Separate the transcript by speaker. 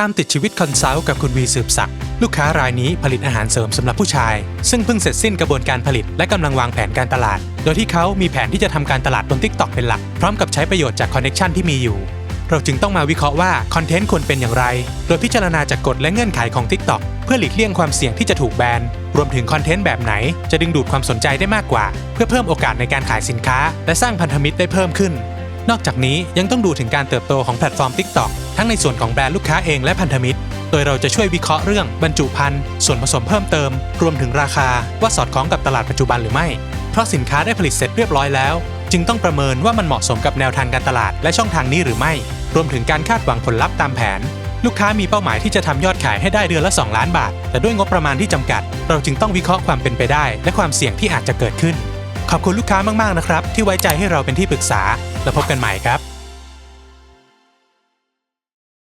Speaker 1: ตามติดชีวิตคอนซัลท์กับคุณวีสืบศักดิ์ลูกค้ารายนี้ผลิตอาหารเสริมสำหรับผู้ชาย ซึ่งเพิ่งเสร็จสิ้นกระบวนการผลิตและกำลังวางแผนการตลาด โดยที่เขามีแผนที่จะทำการตลาดบน TikTok เป็นหลัก พร้อมกับใช้ประโยชน์จากคอนเน็ชันที่มีอยู่ เราจึงต้องมาวิเคราะห์ว่าคอนเทนต์ควรเป็นอย่างไร โดยพิจารณาจากกฎและเงื่อนไขของ TikTok เพื่อหลีกเลี่ยงความเสี่ยงที่จะถูกแบนรวมถึงคอนเทนต์แบบไหน จะดึงดูดความสนใจได้มากกว่า เพื่อเพิ่มโอกาสในการขายสินค้า และสร้างพันธมิตรได้เพิ่มขึ้น นอกจากนี้ยังต้องดูถึงการเติบโตของแพลตฟอร์ม TikTok ทั้งในส่วนของแบรนด์ลูกค้าเองและพันธมิตร โดยเราจะช่วยวิเคราะห์เรื่องบรรจุภัณฑ์ส่วนผสมเพิ่มเติม รวมถึงราคาว่าสอดคล้องกับตลาดปัจจุบันหรือไม่ เพราะสินค้าได้ผลิตเสร็จเรียบร้อยแล้ว จึงต้องประเมินว่ามันเหมาะสมกับแนวทางการตลาดและช่องทางนี้หรือไม่ รวมถึงการคาดหวังผลลัพธ์ตามแผน ลูกค้ามีเป้าหมายที่จะทำยอดขายให้ได้เดือนละ 2 ล้านบาท แต่ด้วยงบประมาณที่จำกัด เราจึงต้องวิเคราะห์ความเป็นไปได้ และความเสี่ยงที่อาจจะเกิดขึ้น ขอบคุณลูกค้ามากๆนะครับ ที่ไว้ใจให้เราเป็นที่ปรึกษา แล้วพบกันใหม่ครับ